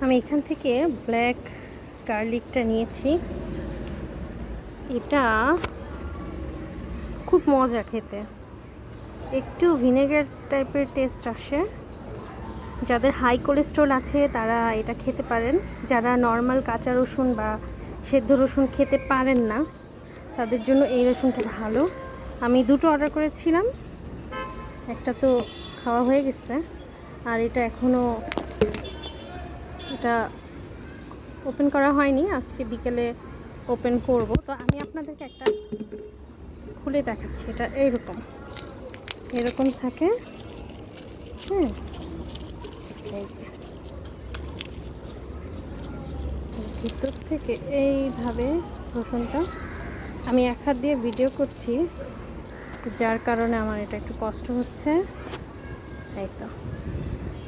আমি এখান থেকে ব্ল্যাক গার্লিকটা নিয়েছি। এটা খুব মজা খেতে। একটু ভিনেগার টাইপের টেস্ট আসে। যাদের হাই কোলেস্ট্রল আছে, তারা এটা খেতে পারেন। যারা নর্মাল কাঁচা রসুন বা সেদ্ধ রসুন খেতে পারেন না, তাদের জন্য এই রসুনটা ভালো। আমি দুটো অর্ডার করেছিলাম। একটা তো খাওয়া হয়ে গেছে। আর এটা এখনও এটা ওপেন করা হয়নি, আজকে বিকেলে ওপেন করব। তো আমি আপনাদেরকে একটা খুলে দেখাচ্ছি, এটা এইরকম। এরকম থাকে হ্যাঁ? ভিতর থেকে এইভাবে রসুনটা আমি এক হাত দিয়ে ভিডিও করছি, যার কারণে আমার এটা একটু কষ্ট হচ্ছে। এই তো।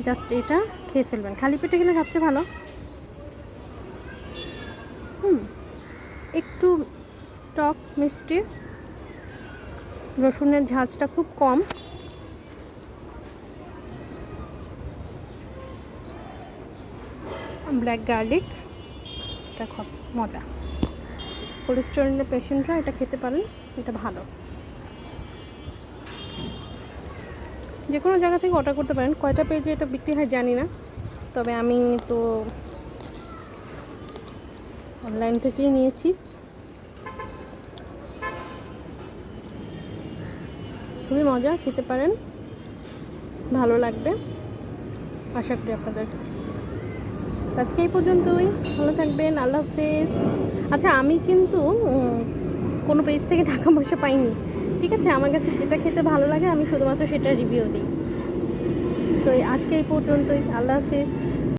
জাস্ট এটা খেয়ে ফেলবেন। খালি পেটে গেলে সবচেয়ে ভালো। হুম, একটু টক, মিষ্টি। রসুনের ঝাঁজটা খুব কম। ব্ল্যাক গার্লিক, এটা খুব মজা। কোলেস্টেরলের পেশেন্টরা এটা খেতে পারেন, এটা ভালো। যে কোনো জায়গা থেকে অর্ডার করতে পারেন। কয়টা পেজে এটা বিক্রি হয় জানি না। তবে আমি তো অনলাইন থেকেই নিয়েছি। খুবই মজা, খেতে পারেন। ভালো লাগবে। আশা করি আপনাদের। আজকে এই পর্যন্তই। ভালো থাকবেন। আল্লাহ হাফেজ। আচ্ছা আমি কিন্তু কোনো পেজ থেকে টাকা পয়সা পাইনি। ঠিক আছে, আমার কাছে যেটা খেতে ভালো লাগে আমি শুধুমাত্র সেটা রিভিউ দিই। তো আজকে এই পর্যন্তই, আল্লাহ হাফেজ।